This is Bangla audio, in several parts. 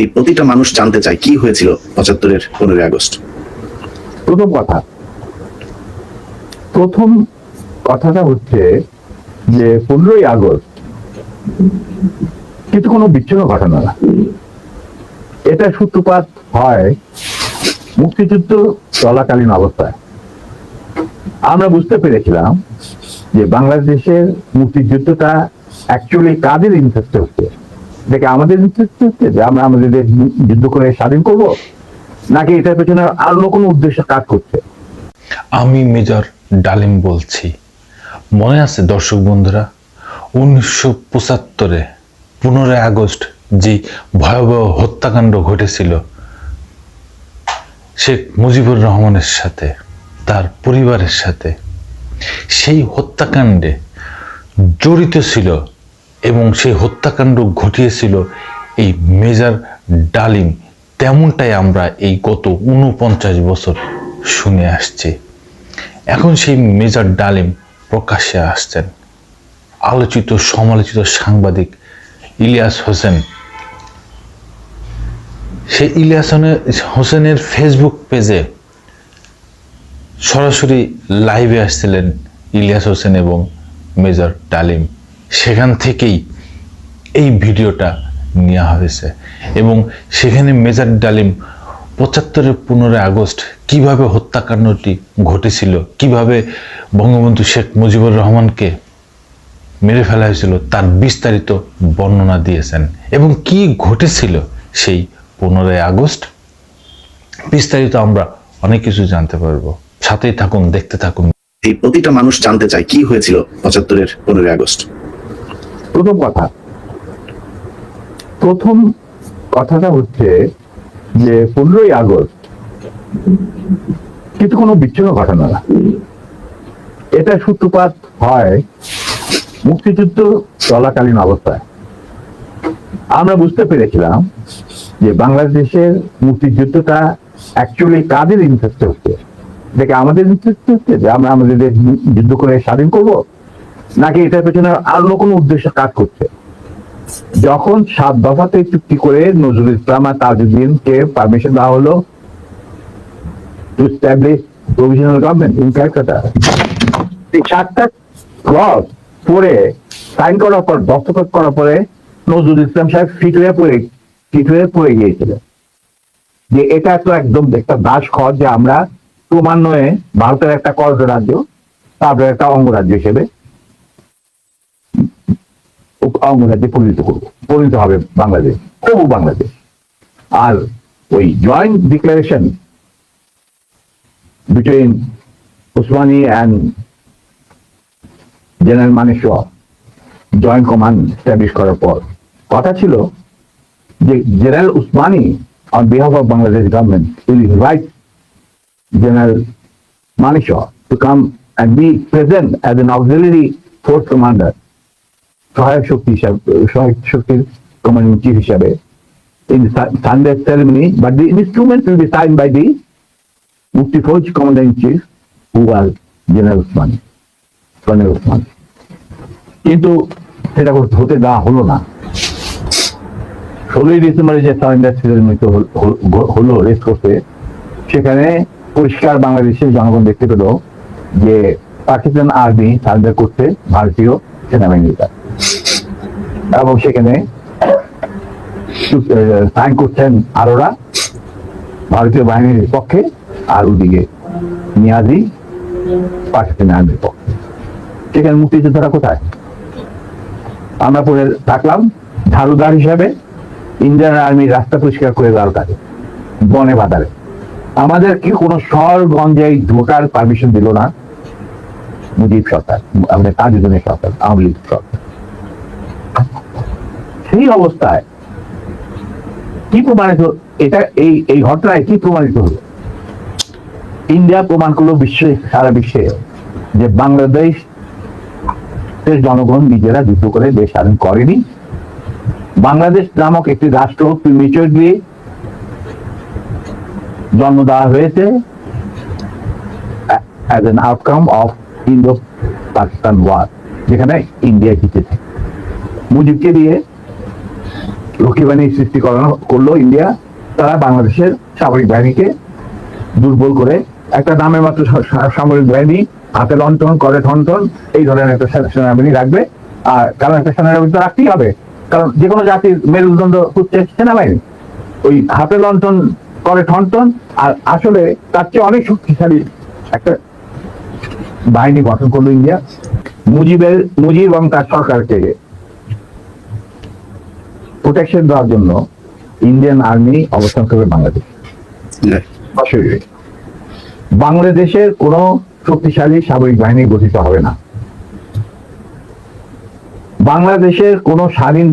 এই প্রতিটা মানুষ জানতে চায় কি হয়েছিল পঁচাত্তরের পনেরোই আগস্ট। প্রথম কথা। প্রথম কথাটা হচ্ছে যে পনেরোই আগস্ট কিন্তু কোনো বিচ্ছিন্ন ঘটনা না। এটা সূত্রপাত হয় মুক্তিযুদ্ধ চলাকালীন অবস্থায়। আমরা বুঝতে পেরেছিলাম যে বাংলাদেশের মুক্তিযুদ্ধটা অ্যাকচুয়ালি কাদের ইন্টারেস্টে হচ্ছে? দেখে আমাদের যে আমরা আমাদের দেশ যুদ্ধ করে স্বাধীন করব? নাকি এটার পেছনে অন্য কোনো উদ্দেশ্য কাজ করছে? আমি মেজর ডালিম বলছি। মনে আছে দর্শক বন্ধুরা, উনিশশো পঁচাত্তরে পনেরোই আগস্ট যে ভয়াবহ হত্যাকাণ্ড ঘটেছিল শেখ মুজিবুর রহমানের সাথে, তার পরিবারের সাথে, সেই হত্যাকাণ্ডে জড়িত ছিল এবং সেই হত্যাকাণ্ড ঘটিয়েছিল এই মেজর ডালিম তেমনটাই আমরা এই গত উনপঞ্চাশ বছর শুনে আসছি। এখন সেই মেজর ডালিম প্রকাশ্যে আসছেন। আলোচিত, সমালোচিত সাংবাদিক ইলিয়াস হোসেন। সেই ইলিয়াস হোসেনের ফেসবুক পেজে সরাসরি লাইভে আসছিলেন ইলিয়াস হোসেন এবং মেজর ডালিম সেখান থেকেই এই ভিডিওটা নেওয়া হয়েছে। এবং সেখানে মেজর ডালিম পঁচাত্তরের পনেরোই আগস্ট কীভাবে হত্যাকাণ্ডটি ঘটেছিল, কীভাবে বঙ্গবন্ধু শেখ মুজিবুর রহমানকে মেরে ফেলা হয়েছিল, তার বিস্তারিত বর্ণনা দিয়েছেন। এবং কি ঘটেছিল সেই পনেরোই আগস্ট, বিস্তারিত আমরা অনেক কিছু জানতে পারব। সাথেই থাকুন, দেখতে থাকুন। এই প্রতিটা মানুষ জানতে চায় কি হয়েছিল পঁচাত্তরের পনেরোই আগস্ট। প্রথম কথা। প্রথম কথাটা হচ্ছে যে পনেরোই আগস্ট কিন্তু কোনো বিচ্ছিন্ন ঘটনা না। এটা সূত্রপাত হয় মুক্তিযুদ্ধ চলাকালীন অবস্থায়। আমরা বুঝতে পেরেছিলাম যে বাংলাদেশের মুক্তিযুদ্ধটা অ্যাকচুয়ালি কাদের ইন্টারেস্টে হচ্ছে? দেখে আমাদের ইন্টারেস্ট হচ্ছে যে আমরা আমাদের যুদ্ধ করে স্বাধীন করব? নাকি এটার পেছনে অন্য কোনো উদ্দেশ্য কাজ করছে? যখন সাত দফাতে চুক্তি করে নজরুল ইসলাম আর তাজউদ্দিনকে পারমিশন দেওয়া হলো to provisional government in Calcutta এই সাতটা ক্লজ পরে সাইন করার পর, দস্তখত করার পরে নজরুল ইসলাম সাহেব ফিট হয়ে পড়ে ফিট হয়ে পড়ে গিয়েছিলেন যে এটা তো একদম একটা দাস খর যে আমরা ক্রমান্বয়ে ভারতের একটা কর্জ রাজ্য তারপরে একটা অঙ্গরাজ্য হিসেবে অঙ্গরাজ্যে পরিণত করব পরিণত হবে বাংলাদেশ তবু বাংলাদেশ। আর ওই joint declaration between Osmani and general Maneshwar joint command establish করার পর, কথা ছিল যে general Osmani on behalf of Bangladesh government will invite general Manishaw to come and be present as an auxiliary force commander. সহায়ক শক্তি হিসাবে, সহায়ক শক্তির কমান্ডিং চিফ হিসাবে. কিন্তু সেটা হতে হলো না ষোলোই ডিসেম্বরে যে সারেন্ডার হলো রেস্ট করতে সেখানে পরিষ্কার বাংলাদেশের জনগণ দেখতে পেল যে পাকিস্তান আর্মি সারেন্ডার করছে ভারতীয় সেনাবাহিনীর কাছে এবং সেখানে সাইন করছেন আরোরা, ভারতীয় বাহিনীর পক্ষে, আর ওদিকে নিয়াজি পাকিস্তানি আর্মির পক্ষে। সেখানে মুক্তিযোদ্ধারা কোথায়? আমরা পরে থাকলাম, ঝাড়ুদার হিসাবে, ইন্ডিয়ান আর্মি রাস্তা পরিষ্কার করে দেওয়ার কাজে, বনে বাজারে। আমাদের কি কোনো শহর গঞ্জে ঢোকার পারমিশন দিল না, মুজিব সরকার, আমাদের তাজুদ্দিনের সরকার, আওয়ামী লীগ সরকার। সেই অবস্থায় কি প্রমাণিত এটা এই এই ঘটনায় কি প্রমাণিত হলো? ইন্ডিয়া প্রমাণ করল বিশ্বে, সারা বিশ্বে যে বাংলাদেশ জনগণ নিজেরা যুদ্ধ করে দেশ স্বাধীন করেনি। বাংলাদেশ নামক একটি রাষ্ট্র প্রিমেচুরলি জন্ম দেওয়া হয়েছে as an outcome of Indo Pakistan war যেখানে ইন্ডিয়া জিতেছে। মুজিবকে দিয়ে রক্ষী বাহিনী সৃষ্টি করানো করল ইন্ডিয়া। তারা বাংলাদেশের সামরিক বাহিনীকে দুর্বল করে একটা নামে মাত্র সামরিক বাহিনী হাতে লন্ঠন করে ঠনঠন এই ধরনের একটা সেনাবাহিনী রাখবে। আর কারণ একটা সেনাবাহিনী তো রাখতেই হবে। কারণ যে কোনো জাতির মেরুদণ্ড হচ্ছে সেনাবাহিনী। ওই হাতে লন্ঠন করে ঠনঠন আর আসলে তার চেয়ে অনেক শক্তিশালী একটা বাহিনী গঠন করল ইন্ডিয়া। মুজিবের মুজিব এবং তার সরকারকে। প্রোটেকশন দেওয়ার জন্য ইন্ডিয়ান আর্মি অবস্থান করবে বাংলাদেশ বাংলাদেশের কোন শক্তিশালী সামরিক বাহিনী গঠিত হবে না। বাংলাদেশের কোন স্বাধীন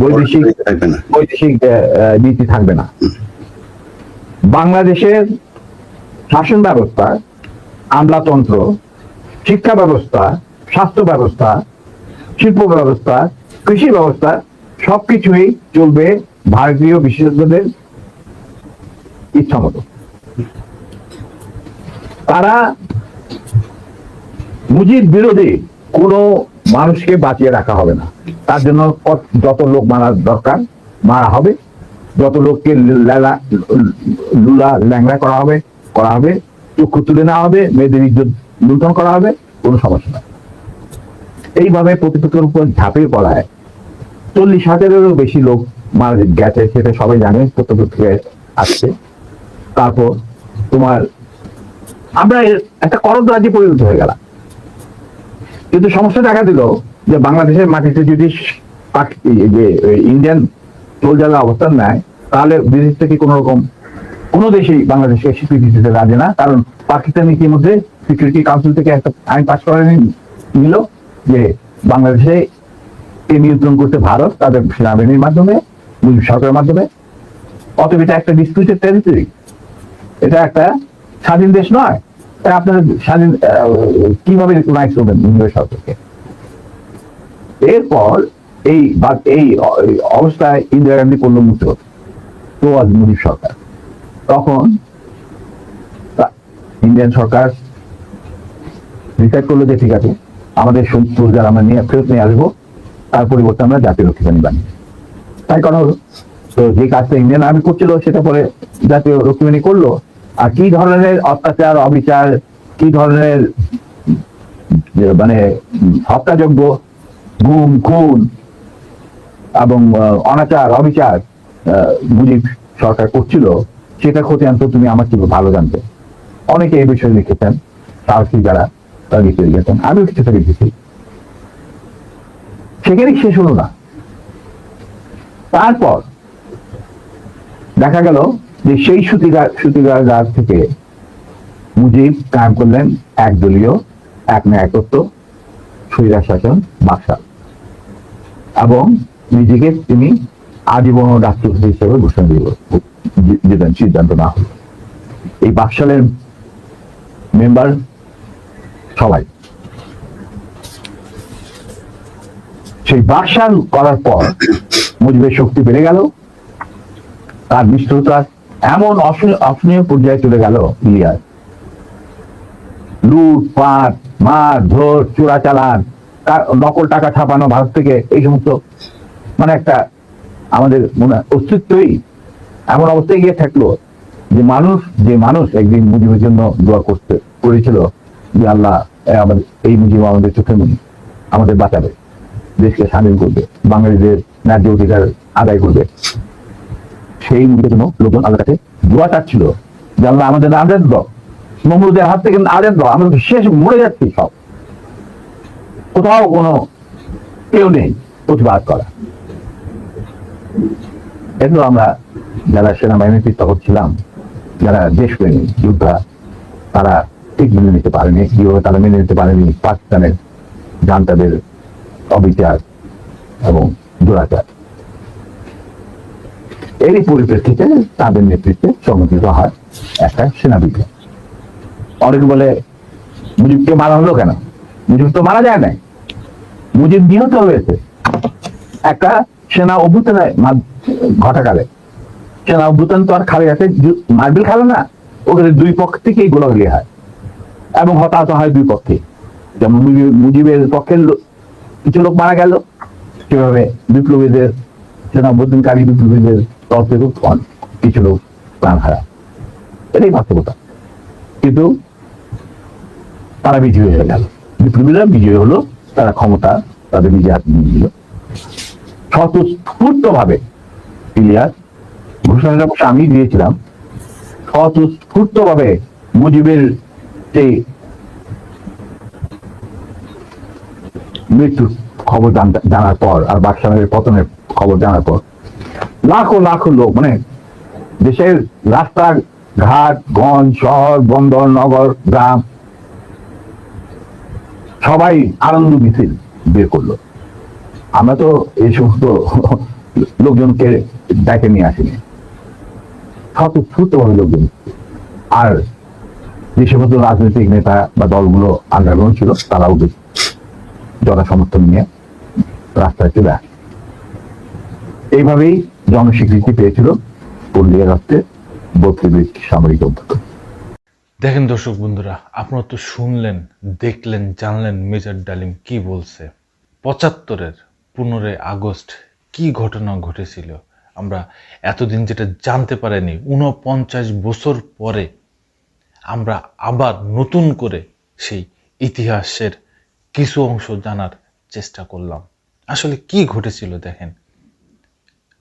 বৈদেশিক থাকবে বৈদেশিক নীতি থাকবে না। বাংলাদেশের শাসন ব্যবস্থা আমলাতন্ত্র শিক্ষা ব্যবস্থা স্বাস্থ্য ব্যবস্থা শিল্প ব্যবস্থা কৃষি ব্যবস্থা সবকিছুই চলবে ভারতীয় বিশেষজ্ঞদের ইচ্ছা মতো। তারা মুজিব বিরোধী কোনো মানুষকে বাঁচিয়ে রাখা হবে না। তার জন্য যত লোক মারা দরকার, মারা হবে। যত লোককে লেলা ল্যাংড়া করা হবে করা হবে। চক্ষু তুলে নেওয়া হবে, মেয়েদের ইজ্জত লুণ্ঠন করা হবে, কোনো সমস্যা নাই। এইভাবে প্রতিপক্ষের উপর ঝাঁপিয়ে পড়ায় চল্লিশ হাজারেরও বেশি লোক মারা গেছে, সেটা সবাই জানে থেকে আসছে। তারপর তোমার, আমরা একটা করদ রাজ্যে পরিণত হয়ে গেলাম। কিন্তু সমস্যা দেখা দিল যে বাংলাদেশের মাটিতে যদি যে ইন্ডিয়ান সোলজাররা অবস্থান নেয়, তাহলে বিদেশ থেকে কোনো রকম, কোনো দেশেই বাংলাদেশকে স্বীকৃতি দিতে রাজে না। কারণ পাকিস্তান ইতিমধ্যে সিকিউরিটি কাউন্সিল থেকে একটা আইন পাস করে নিল যে বাংলাদেশে কে নিয়ন্ত্রণ করতে ভারত তাদের সেনাবাহিনীর মাধ্যমে সরকারের মাধ্যমে। অতএব এটা একটা ডিসপিউটেড টেরিটরি এটা একটা স্বাধীন দেশ নয়। তাই আপনারা স্বাধীন কীভাবে করবেন সরকারকে? এরপর এই এই অবস্থায় ইন্দিরা গান্ধী পণ্য মুক্ত মুজিব সরকার। তখন ইন্ডিয়ান সরকার ডিসাইড করল যে ঠিক আছে, আমাদের সোলজার আমরা নিয়ে, ফেরত নিয়ে আসব। তার পরিবর্তে আমরা জাতীয় রক্ষীবাহিনী বানিয়ে তাই করা হলো তো যে কাজটা ইন্ডিয়ান আর্মি করছিল, সেটা পরে জাতীয় রক্ষীবাহিনী করল। আর কি ধরনের অত্যাচার, অবিচার, কি ধরনের মানে হত্যাযোগ্য গুম, খুন, এবং অনাচার, অবিচার মুজিব সরকার করছিল সেটা খতিয়ান তো তুমি আমার থেকে ভালো জানতে। অনেকে এই বিষয়ে লিখেছেন, সাহসী যারা, তারা লিখে লিখেছেন। আমিও কিছুটা লিখেছি। সেখানেই শেষ হলো না। তারপর দেখা গেল যে সেই সুতিগার সুতিগার থেকে মুজিব কায়েম করলেন একদলীয় এক ন্যায়তত্ত্ব স্বৈরা শাসন বাকশাল এবং নিজেকে তিনি আজীবন রাষ্ট্রপতি হিসেবে ঘোষণা দিল দিলেন সিদ্ধান্ত না হলো এই বাকশালের মেম্বার সবাই সেই বাকশাল করার পর মুজিবের শক্তি বেড়ে গেল। তার নিষ্ঠুরতা এমন অসহনীয়- পর্যায়ে চলে গেল ইলিয়াস লুট, পাট, মার, ধর, চোরা চালান নকল টাকা ছাপানো ভারত থেকে, এই সমস্ত মানে একটা আমাদের মনে অস্তিত্বই এমন অবস্থায় গিয়ে থাকল যে মানুষ যে মানুষ একদিন মুজিবের জন্য দোয়া করতে, করেছিল যে আল্লাহ আমাদের, এই মুজিব আমাদের চোখে মুনি, আমাদের বাঁচাবে। দেশকে স্বাধীন করবে বাঙালিদের ন্যায্য অধিকার আদায় করবে। সেই মুজিবের জন্য লোকজন আল্লাহ কাছে দোয়া চাচ্ছিল, যে আল্লাহ আমাদের আজাদ দাও। নমরুদের হাত থেকে আজাদ দাও, আমরা শেষ মরে যাচ্ছি সব। কোথাও কোনো কেউ নেই প্রতিবাদ করা। এগুলো আমরা যারা সেনাবাহিনীতে তখন ছিলাম যারা দেশ দেশপ্রেমী যোদ্ধা, তারা ঠিক মেনে নিতে পারেনি, কীভাবে তারা মেনে নিতে পারেনি পাকিস্তানের জান্তাদের অবিচার এবং দুরাচার। এরই পরিপ্রেক্ষিতে তাদের নেতৃত্বে সংগঠিত হয় একটা সেনা অনেকে বলে মুজিবকে মারা হলো কেন? মুজিব তো মারা যায় নাই। মুজিব নিহত হয়েছে। একটা সেনা অভ্যুত্থানের ঘটাকালে। সেনা অভ্যুত্থান তো আর খালি আছে মার্বেল খেলে না, ওখানে দুই পক্ষ থেকেই গোলাগুলি হয় এবং হতাহত হয় দুই পক্ষে যেমন মুজিব- মুজিবের পক্ষের কিছু লোক মারা গেল। সেভাবে বিপ্লবীদের সেনাবদ্দিন কালী বিপ্লবীদের তরফ থেকে কিছু লোক প্রাণ হারা এটাই বাস্তবতা। কিন্তু তারা বিজয়ী হয়ে গেল। বিপ্লবীরা বিজয়ী হলো, তারা ক্ষমতা তাদের নিজে হাতে নিয়ে নিল। স্বতঃস্ফূর্ত ভাবে ইলিয়াস ঘোষণাটা আমি দিয়েছিলাম। স্বতঃস্ফূর্ত ভাবে মুজিবের সেই মৃত্যুর খবর জানার পর আর বাদশাহের পতনের খবর জানার পর লাখো লাখো লোক মানে দেশের রাস্তা ঘাট গঞ্জ শহর, বন্দর, নগর, গ্রাম, সবাই আনন্দ মিছিল বের করল। আমরা তো এই সমস্ত লোকজনকে ডেকে নিয়ে আসিনি। স্বতঃস্ফূর্ত ভাবে লোকজন। আর যে সমস্ত রাজনৈতিক নেতা বা দলগুলো আন্ডারগ্রাউন্ড ছিল, তারাও জনসমর্থন নিয়ে রাস্তায় চলে আসে। এইভাবেই জনস্বীকৃতি পেয়েছিল পুরুলিয়া রাষ্ট্রে বত্রিশ সামরিক অভ্যুত্থান দেখেন দর্শক বন্ধুরা, আপনারা তো শুনলেন, দেখলেন, জানলেন মেজর ডালিম কি বলছে। পঁচাত্তরের পনেরোই আগস্ট কি ঘটনা ঘটেছিল? আমরা এতদিন যেটা জানতে পারিনি উনপঞ্চাশ বছর পরে আমরা আবার নতুন করে সেই ইতিহাসের কিছু অংশ জানার চেষ্টা করলাম। আসলে কি ঘটেছিল দেখেন?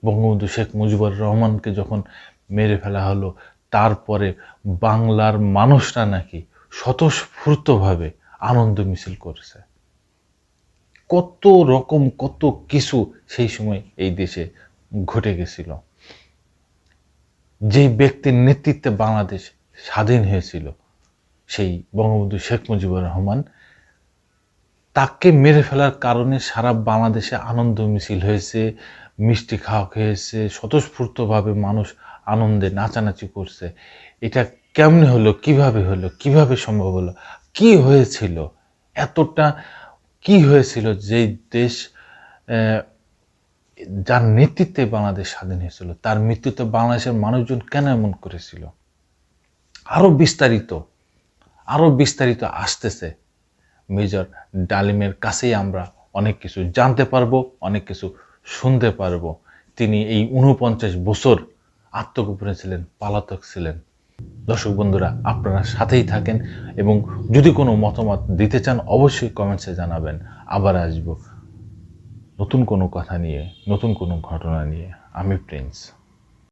বঙ্গবন্ধু শেখ মুজিবুর রহমানকে যখন মেরে ফেলা হলো, তারপরে বাংলার মানুষরা নাকি স্বতঃস্ফূর্তভাবে আনন্দ মিছিল করেছে। কত রকম কত কিছু সেই সময় এই দেশে ঘটে গেছিল। যেই ব্যক্তির নেতৃত্বে বাংলাদেশ স্বাধীন হয়েছিল, সেই বঙ্গবন্ধু শেখ মুজিবুর রহমান তাকে মেরে ফেলার কারণে সারা বাংলাদেশে আনন্দ মিছিল হয়েছে, মিষ্টি খাওয়া হয়েছে, স্বতঃস্ফূর্তভাবে মানুষ আনন্দে নাচানাচি করছে। এটা কেমনে হলো, কীভাবে হলো, কীভাবে সম্ভব হলো, কি হয়েছিল, এতটা কি হয়েছিল যে দেশ যার নেতৃত্বে বাংলাদেশ স্বাধীন হয়েছিল, তার মৃত্যুতে বাংলাদেশের মানুষজন কেন এমন করেছিল? আরও বিস্তারিত আরও বিস্তারিত আসতেছে। মেজর ডালিমের কাছেই আমরা অনেক কিছু জানতে পারব, অনেক কিছু শুনতে পারব। তিনি এই উনপঞ্চাশ বছর আত্মগোপনে ছিলেন, পালাতক ছিলেন। দর্শক বন্ধুরা, আপনারা সাথেই থাকেন এবং যদি কোনো মতামত দিতে চান, অবশ্যই কমেন্টসে জানাবেন। আবার আসব নতুন কোনো কথা নিয়ে, নতুন কোনো ঘটনা নিয়ে। আমি প্রিন্স।